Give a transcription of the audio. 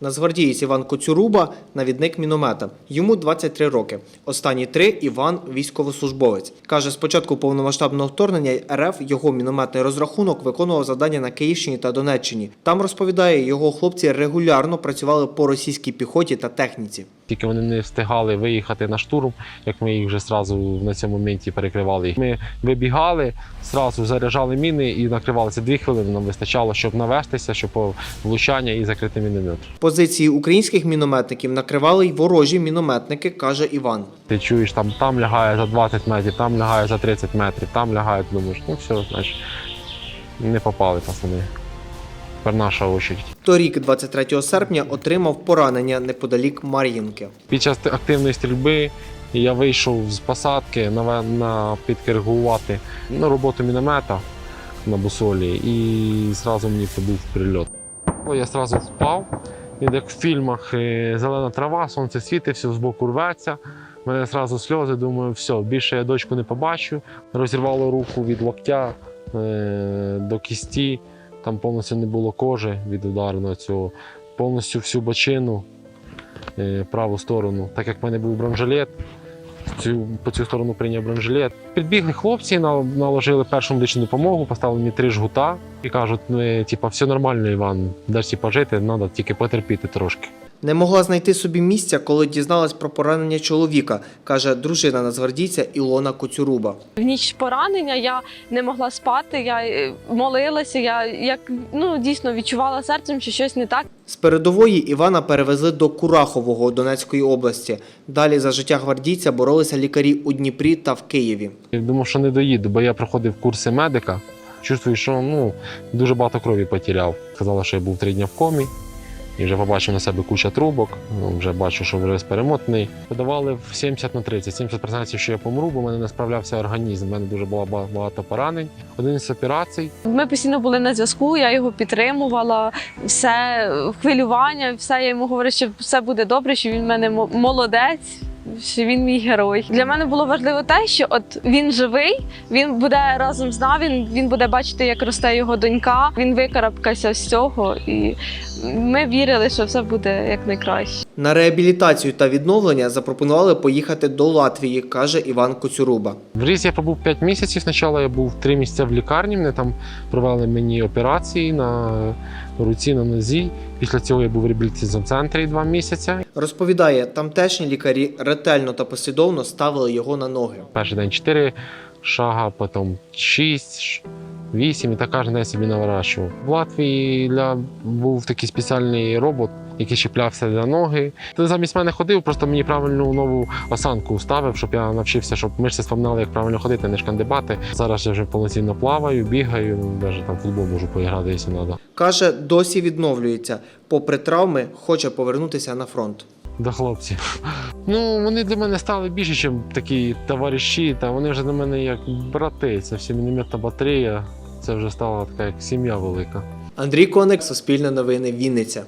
Нацгвардієць Іван Коцюруба навідник міномета. Йому 23 роки. Останні три Іван військовослужбовець. Каже, з початку повномасштабного вторгнення РФ його мінометний розрахунок виконував завдання на Київщині та Донеччині. Там розповідає, його хлопці регулярно працювали по російській піхоті та техніці. Тільки вони не встигали виїхати на штурм, як ми їх вже зразу на цьому моменті перекривали. Ми вибігали, зразу заряджали міни і накривалися дві хвилини. Нам вистачало, щоб навестися, щоб влучання і закрити міномет. Позиції українських мінометників накривали й ворожі мінометники, каже Іван. Ти чуєш, там, там лягає за 20 метрів, там лягає за 30 метрів, там лягає, думаєш, ну все, значить, не попали пацани. Тепер наша очередь. Торік, 23 серпня, отримав поранення неподалік Мар'їнки. Під час активної стрільби я вийшов з посадки на, на підкоригувати ну, роботу міномета на бусолі і зразу мені прибув прильот. Я зразу впав. Як в фільмах е, зелена трава, сонце світить, все з боку рветься. У мене одразу сльози, думаю, все, більше я дочку не побачу. Розірвало руку від локтя е, до кісті, там повністю не було кожи від ударного цього, повністю всю бочину е, праву сторону. Так як в мене був бронежилет, цю, по цю сторону прийняв бронежилет. Підбігли хлопці, наложили першу медичну допомогу, поставили мені три жгута і кажуть, ну, е, типа, все нормально, Іван, дасть типа, жити, треба тільки потерпіти трошки. Не могла знайти собі місця, коли дізналась про поранення чоловіка, каже дружина нацгвардійця Ілона Коцюруба. В ніч поранення я не могла спати, я е, молилася, я як ну дійсно відчувала серцем, що щось не так. З передової Івана перевезли до Курахового Донецької області. Далі за життя гвардійця боролися лікарі у Дніпрі та в Києві. Я думав, що не доїду, бо я проходив курси медика. Чувствую, що ну, дуже багато крові потеряв. Сказали, що я був три дні в комі. І вже побачив на себе куча трубок, ну, вже бачу, що вже перемотний. Подавали в 70 на 30. 70% що я помру, бо в мене не справлявся організм. У мене дуже було багато поранень. Один з операцій. Ми постійно були на зв'язку, я його підтримувала, все е, хвилювання, все я йому говорила, що все буде добре, що він в мене мо- молодець. Що він мій герой. Для мене було важливо те, що от він живий, він буде разом з нами, він, він буде бачити, як росте його донька. Він викарабкався з цього, і ми вірили, що все буде якнайкраще. На реабілітацію та відновлення запропонували поїхати до Латвії, каже Іван Коцюруба. В Різ я побув 5 місяців. Спочатку я був 3 місяці в лікарні. Мене там провели мені операції на руці, на нозі. Після цього я був в реабілітаційному центрі два місяці. Розповідає, тамтешні лікарі ретельно та послідовно ставили його на ноги. Перший день чотири шага, потім 6, 8 і так кожен день собі наворачував. В Латвії для, був такий спеціальний робот, який чіплявся для ноги. Ти замість мене ходив, просто мені правильну нову осанку ставив, щоб я навчився, щоб мишці споминали, як правильно ходити, не шкандибати. Зараз я вже повноцінно плаваю, бігаю, навіть там футбол можу поіграти, якщо треба. Каже, досі відновлюється. Попри травми, хоче повернутися на фронт. До хлопців. Ну, вони для мене стали більше, ніж такі товариші, та вони вже для мене як брати. Це всі мінометна батарея. Це вже стала така як сім'я велика. Андрій Коник, Суспільне новини, Вінниця.